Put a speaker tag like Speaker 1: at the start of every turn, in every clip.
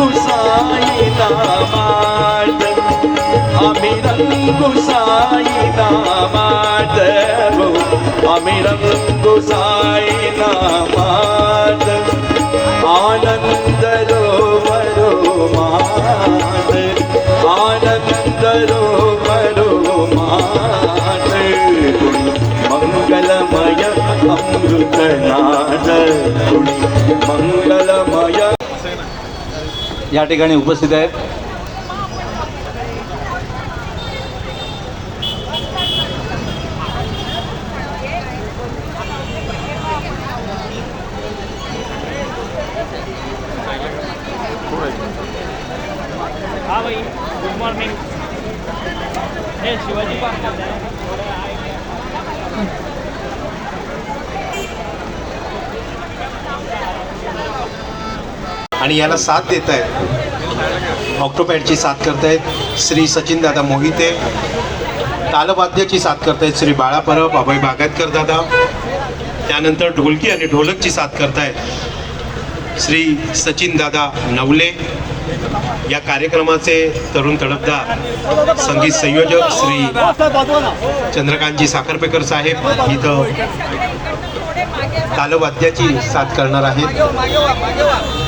Speaker 1: రంగుసాయిదా మాటము ఆమె రంగుసాయిదా మాటము ఆమె రంగుసాయిదా మాటము ఆనందలో మరో మాట ఆనందలో మరో మాట మంగళమయ అమృతనాద మంగళ
Speaker 2: या ठिकाणी उपस्थित आहेत.
Speaker 3: हा भाई गुड मॉर्निंग हे शिवाजी पार्क
Speaker 4: आणि याला साथ देत आहेत ऑक्टोपॅडची साथ करतायत. श्री सचिनदादा मोहिते. तालवाद्याची साथ करतायत श्री बाळा परब अभय बागायतकर दादा. त्यानंतर ढोलकी आणि ढोलकची साथ करतायत श्री सचिनदादा नवले. या कार्यक्रमाचे तरुण तडफदार संगीत संयोजक श्री चंद्रकांतजी साखरपेकर साहेब इथं तालवाद्याची साथ करणार आहेत.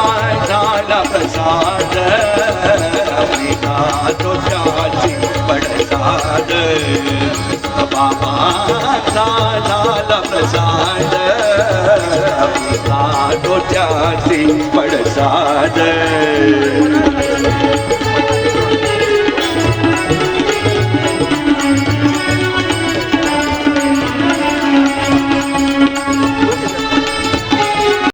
Speaker 1: बाबाचा झाला प्रसाद.